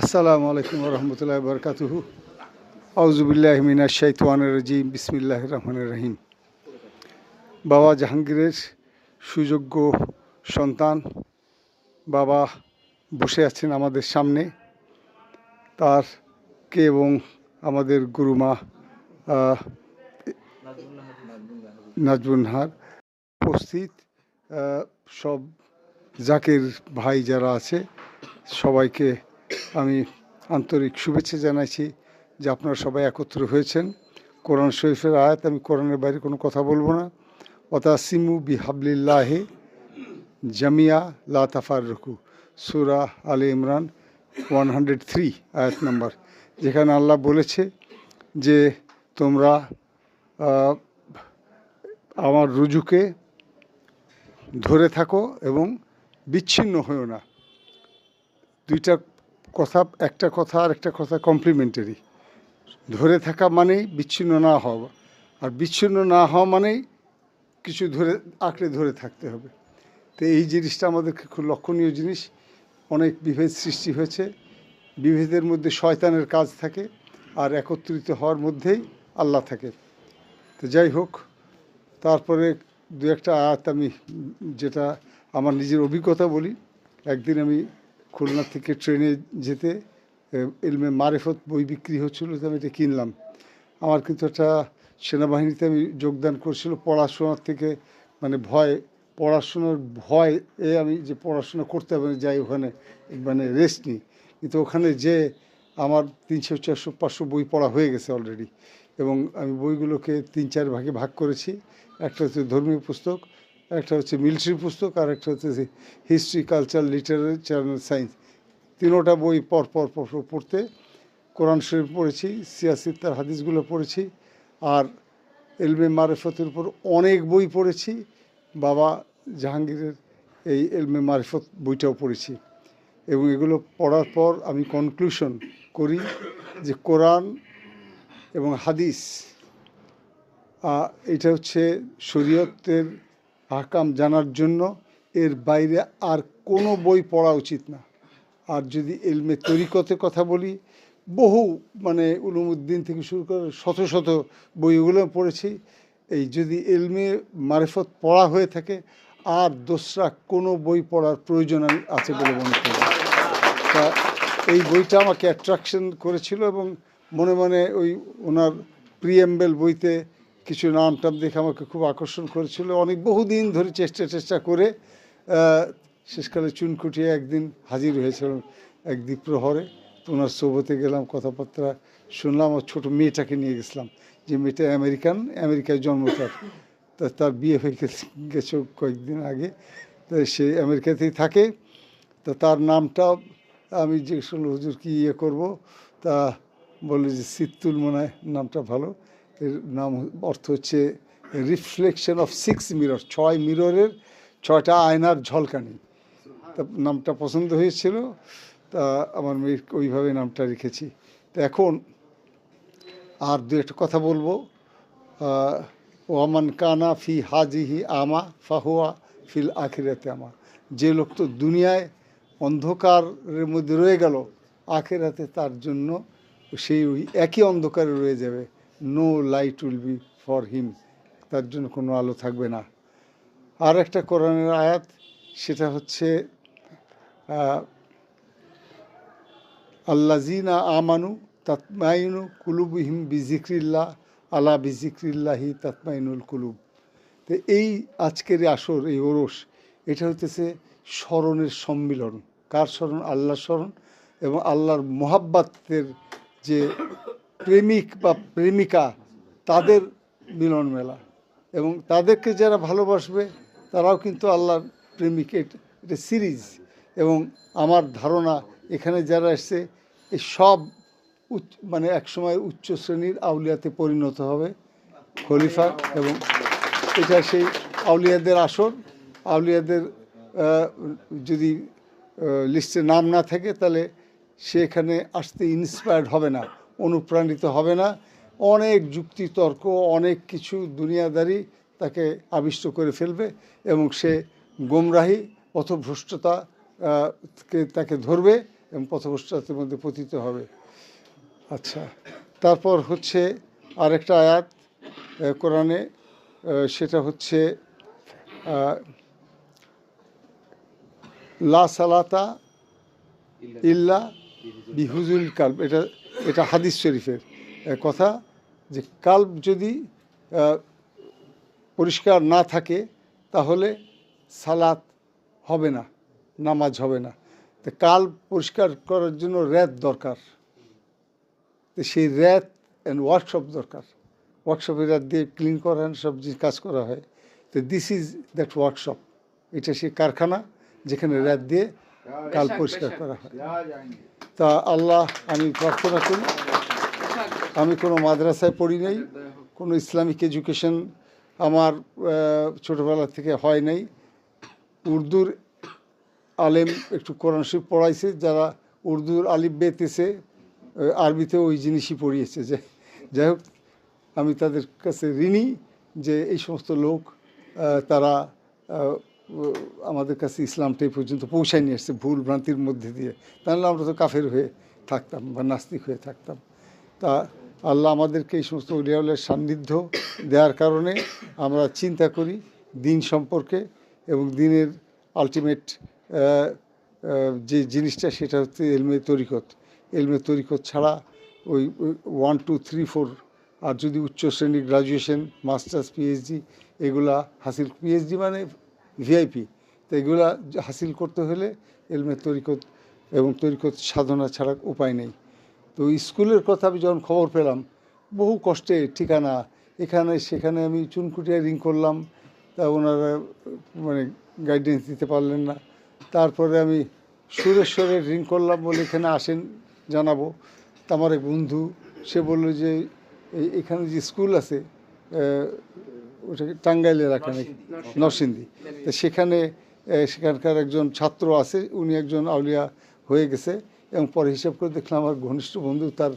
আসসালামু আলাইকুম রহমতুল্লাহ বরকাতুহু। আউজুবিল্লাহ মিনা শাইতানির রাজিম বিসমিল্লাহ রহমান রহিম। বাবা জাহাঙ্গীরের সুযোগ্য সন্তান বাবা বসে আছেন আমাদের সামনে। তার কে এবং আমাদের গুরুমা আহ, নাজবুন্নাহার উপস্থিত। সব জাকের ভাই যারা আছে সবাইকে আমি আন্তরিক শুভেচ্ছা জানাইছি যে আপনারা সবাই একত্র হয়েছেন। কোরআন শরীফের আয়াত আমি কোরআনের বাইরে কোনো কথা বলব না। অতাসিমু বিহাবলিল্লাহে জামিয়া লা তাফার রকু সুরা আলী ইমরান ওয়ান হান্ড্রেড থ্রি, আয়াত নাম্বার, যেখানে আল্লাহ বলেছে যে তোমরা আমার রুজুকে ধরে থাকো এবং বিচ্ছিন্ন হয়েও না। দুইটা কথা, একটা কথা আর একটা কথা কমপ্লিমেন্টারি ধরে থাকা মানেই বিচ্ছিন্ন না হওয়া। আর বিচ্ছিন্ন না হওয়া মানেই কিছু ধরে, আঁকড়ে ধরে থাকতে হবে। তো এই জিনিসটা আমাদেরকে খুব লক্ষণীয় জিনিস। অনেক বিভেদ সৃষ্টি হয়েছে। বিভেদের মধ্যে শয়তানের কাজ থাকে আর একত্রিত হওয়ার মধ্যেই আল্লাহ থাকে। তো যাই হোক, তারপরে দু একটা আয়াত আমি যেটা আমার নিজের অভিজ্ঞতা বলি। একদিন আমি খুলনা থেকে ট্রেনে যেতে এলমে মারেফত বই বিক্রি হচ্ছিল তো আমি এটা কিনলাম। আমার কিন্তু একটা সেনাবাহিনীতে আমি যোগদান করছিল পড়াশোনার থেকে মানে ভয়, পড়াশোনার ভয় এ আমি যে পড়াশোনা করতে হবে যাই ওখানে মানে রেস্ট নিই। কিন্তু ওখানে যে আমার তিনশো, চারশো, পাঁচশো বই পড়া হয়ে গেছে অলরেডি এবং আমি বইগুলোকে তিন, চার ভাগে ভাগ করেছি। একটা হচ্ছে ধর্মীয় পুস্তক একটা হচ্ছে মিলিটারি পুস্তক আর একটা হচ্ছে হিস্ট্রি কালচার লিটারেচার সায়েন্স তিনোটা বই পর পর পড়তে কোরআন শরীফ পড়েছি সিয়াসির তার হাদিসগুলো পড়েছি আর এলমে মারেফতের উপর অনেক বই পড়েছি। বাবা জাহাঙ্গীরের এই এলমে মারেফত বইটাও পড়েছি এবং এগুলো পড়ার পর আমি কনক্লুশন করি যে কোরআন এবং হাদিস এটা হচ্ছে শরীয়তের আকাম জানার জন্য এর বাইরে আর কোনো বই পড়া উচিত না। আর যদি এলমে তরিকতের কথা বলি, বহু মানে উলুমুদ্দিন থেকে শুরু করে শত শত বইগুলো পড়েছি। এই যদি এলমে মারেফত পড়া হয়ে থাকে, আর দোসরা কোনো বই পড়ার প্রয়োজন আমি আছে বলে মনে করি তা এই বইটা আমাকে অ্যাট্রাকশন করেছিল এবং মনে মনে ওই ওনার প্রিএম্বেল বইতে কিছু নাম টাম দেখে আমাকে খুব আকর্ষণ করেছিল। অনেক বহুদিন ধরে চেষ্টা চেষ্টা করে শেষকালে চুনকুটিয়ে একদিন হাজির হয়েছিলাম এক দ্বীপ্রহরে তো ওনার গেলাম, কথাবার্তা শুনলাম আর ছোটো মেয়েটাকে নিয়ে গেছিলাম। যে মেয়েটা আমেরিকান, আমেরিকায় জন্ম তার। তা তার বিয়ে হয়ে গেছে গেছে কয়েকদিন আগে। তা সে আমেরিকাতেই থাকে। তা তার নামটা আমি জিজ্ঞেস করল হুজুর কি ইয়ে করব? তা বলে যে, সিত্তুল মনে নামটা ভালো। এর নাম অর্থ হচ্ছে রিফ্লেকশন অফ সিক্স মিরর ছয় মিররের ছয়টা আয়নার ঝলকানি। তা নামটা পছন্দ হয়েছিল, তা আমার মেয়ে ওইভাবে নামটা রেখেছি। তো এখন আর দু একটা কথা বলব। ওয়ামান কানা ফি হাজিহি আমা ফাহুয়া ফিল আখিরাতে আমা। যে লোক তো দুনিয়ায় অন্ধকারের মধ্যে রয়ে গেল, আখেরাতে তার জন্য সেই ওই একই অন্ধকারে রয়ে যাবে। No light will be for him তার জন্য কোনো আলো থাকবে না। আর একটা কোরআনের আয়াত, সেটা হচ্ছে আল্লাজিনা আমানু তাতমাইনু কুলুবহিম বিজিক্রিল্লাহ আলা বিজিক্রিল্লাহি তাতমাইনুল কুলুব। তো এই আজকের আসর, এই ওরস, এটা হতেছে স্মরণের সম্মিলন। কার স্মরণ? আল্লাহর স্মরণ এবং আল্লাহর মোহাব্বাতের যে প্রেমিক বা প্রেমিকা, তাদের মিলন মেলা এবং তাদেরকে যারা ভালোবাসবে, তারাও কিন্তু আল্লাহর প্রেমিক। এটা সিরিজ। এবং আমার ধারণা, এখানে যারা এসছে এই সব উচ্চ মানে একসময় উচ্চ শ্রেণির আউলিয়াতে পরিণত হবে। খলিফা এবং এটা সেই আউলিয়াদের আসর। আউলিয়াদের যদি লিস্টে নাম না থাকে, তাহলে সে এখানে আসতে ইন্সপায়ার্ড হবে না। অনুপ্রাণিত হবে না। অনেক যুক্তি তর্ক অনেক কিছু দুনিয়াদারি তাকে আবিষ্ট করে ফেলবে এবং সে গোমরাহি, পথভ্রষ্টতা কে তাকে ধরবে এবং পথভ্রষ্টাদের মধ্যে পতিত হবে। আচ্ছা তারপর হচ্ছে আরেকটা আয়াত কোরআনে সেটা হচ্ছে লা সালাতা ইল্লা বিহুজুল কাল্ব। এটা এটা হাদিস শরীফের কথা যে কাল্ব যদি পরিষ্কার না থাকে তাহলে সালাত হবে না নামাজ হবে না। তো কাল পরিষ্কার করার জন্য র্যাত দরকার। তো সেই র্যাত অ্যান্ড ওয়ার্কশপ দরকার। ওয়ার্কশপে রাত দিয়ে ক্লিন করান সব যে কাজ করা হয়। তো দিস ইজ দ্যাট ওয়ার্কশপ এটা সেই কারখানা যেখানে র্যাত দিয়ে কাল পরিষ্কার করা হয়। তা আল্লাহ, আমি প্রার্থনা করি। আমি কোনো মাদ্রাসায় পড়ি নাই, কোনো ইসলামিক এডুকেশন আমার ছোটোবেলা থেকে হয় নাই। উর্দুর আলেম একটু কোরআন শরীফ পড়াইছে, যারা উর্দুর আলিফ বেতেছে আরবিতে ওই জিনিসই পড়িয়েছে। যে যাই হোক, আমি তাদের কাছে ঋণী যে এই সমস্ত লোক তারা আমাদের কাছে ইসলামটা এই পর্যন্ত পৌঁছায় নিয়ে এসছে ভুল ভ্রান্তির মধ্যে দিয়ে। তাহলে আমরা তো কাফের হয়ে থাকতাম বা নাস্তিক হয়ে থাকতাম। তা আল্লাহ আমাদেরকে এই সমস্ত উলিয়াউলের সান্নিধ্য দেওয়ার কারণে আমরা চিন্তা করি দিন সম্পর্কে এবং দিনের আলটিমেট যে জিনিসটা সেটা হচ্ছে এলমে তরিকত। এলমে তরিকত ছাড়া ওই ওয়ান টু থ্রি ফোর আর যদি উচ্চ শ্রেণি গ্রাজুয়েশন মাস্টার্স পিএইচডি এগুলা হাসিল পিএইচডি মানে ভিআইপি তো এগুলা হাসিল করতে হলে এলমে তরিকত এবং তরিকত সাধনা ছাড়া উপায় নেই। তো স্কুলের কথা আমি যখন খবর পেলাম, বহু কষ্টে ঠিকানা, এখানে সেখানে আমি চুনকুটিয়া রিং করলাম, তা ওনারা মানে গাইডেন্স দিতে পারলেন না। তারপরে আমি সুরেশ্বরের রিং করলাম বলে এখানে আসেন জানাব। আমার এক বন্ধু, সে বলল যে এখানে যে স্কুল আছে ওটাকে টাঙ্গাইলের এখানে নরসিংদী। তো সেখানে সেখানকার একজন ছাত্র আছে উনি একজন আউলিয়া হয়ে গেছে এবং পরে হিসাব করে দেখলাম আমার ঘনিষ্ঠ বন্ধু তার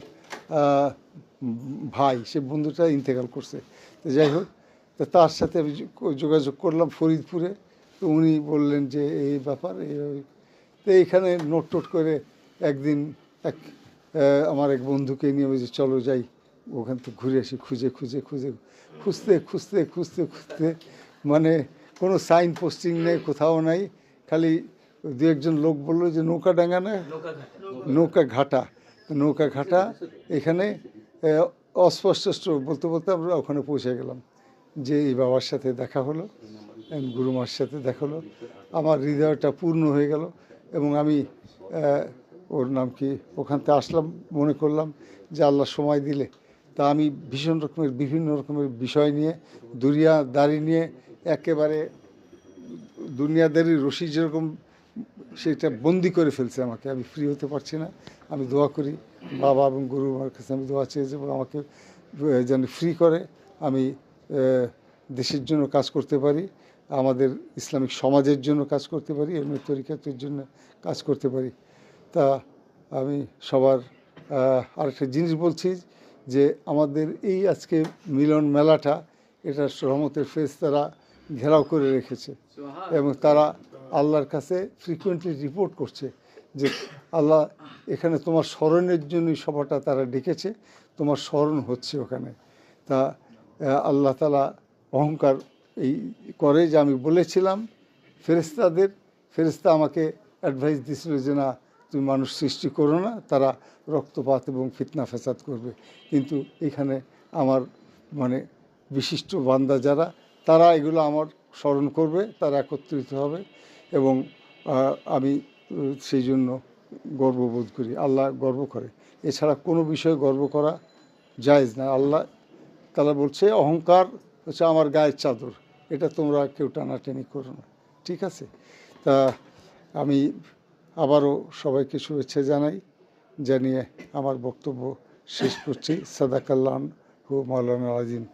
ভাই সে বন্ধুটা ইন্তেকাল করছে। তো যাই হোক তো তার সাথে আমি যোগাযোগ করলাম ফরিদপুরে। তো উনি বললেন যে এই ব্যাপার এই তো এইখানে নোট টোট করে একদিন এক আমার এক বন্ধুকে নিয়ে বলছি চলো যাই। ওখান থেকে ঘুরে এসে খুঁজে খুঁজে খুঁজে, খুঁজতে খুঁজতে খুঁজতে খুঁজতে। মানে কোনো সাইন পোস্টিং নেই, কোথাও নাই। খালি দু একজন লোক বলল যে, নৌকা ডাঙ্গা না? নৌকা ঘাটা। নৌকা ঘাটা। এখানে অস্পষ্ট বলতে বলতে আমরা ওখানে পৌঁছে গেলাম। যে এই বাবার সাথে দেখা হলো গুরুমার সাথে দেখা হলো। আমার হৃদয়টা পূর্ণ হয়ে গেল এবং আমি ওর নাম কি? ওখান থেকে আসলাম, মনে করলাম যে আল্লাহ সময় দিলে তা আমি ভীষণ রকমের, বিভিন্ন রকমের বিষয় নিয়ে দুরিয়া দাড়ি নিয়ে একেবারে দুনিয়াদারি রশি যেরকম, সেটা বন্দি করে ফেলছে আমাকে। আমি ফ্রি হতে পারছি না। আমি দোয়া করি, বাবা এবং গুরু আমার কাছে আমি দোয়া চেয়েছি এবং আমাকে যেন ফ্রি করে আমি দেশের জন্য কাজ করতে পারি, আমাদের ইসলামিক সমাজের জন্য কাজ করতে পারি, এমনি তরিকাতের জন্য কাজ করতে পারি। তা আমি সবার আরেকটা জিনিস বলছি যে আমাদের এই আজকে মিলন মেলাটা এটা রহমতের ফেস তারা ঘেরাও করে রেখেছে। এবং তারা আল্লাহর কাছে ফ্রিকুয়েন্টলি রিপোর্ট করছে যে আল্লাহ এখানে তোমার স্মরণের জন্যই সভাটা তারা ডেকেছে তোমার স্মরণ হচ্ছে ওখানে। তা আল্লাহ তালা অহংকার এই করে যে আমি বলেছিলাম ফেরেস্তাদের ফেরেস্তা আমাকে অ্যাডভাইস দিছিল যে না তুমি মানুষ সৃষ্টি করো না, তারা রক্তপাত এবং ফিতনা ফেসাদ করবে। কিন্তু এখানে আমার মানে বিশিষ্ট বান্দা যারা, তারা এগুলো আমার স্মরণ করবে, তারা একত্রিত হবে এবং আমি সেই জন্য গর্ববোধ করি। আল্লাহ গর্ব করে। এছাড়া কোনো বিষয়ে গর্ব করা জায়েজ না। আল্লাহ তারা বলছে, অহংকার হচ্ছে আমার গায়ের চাদর। এটা তোমরা কেউ টানাটানি করো না। ঠিক আছে? তা আমি আবারও সবাইকে শুভেচ্ছা জানাই জানিয়ে আমার বক্তব্য শেষ করছি। সাদাকাল্লান হু মৌলানা আজিম।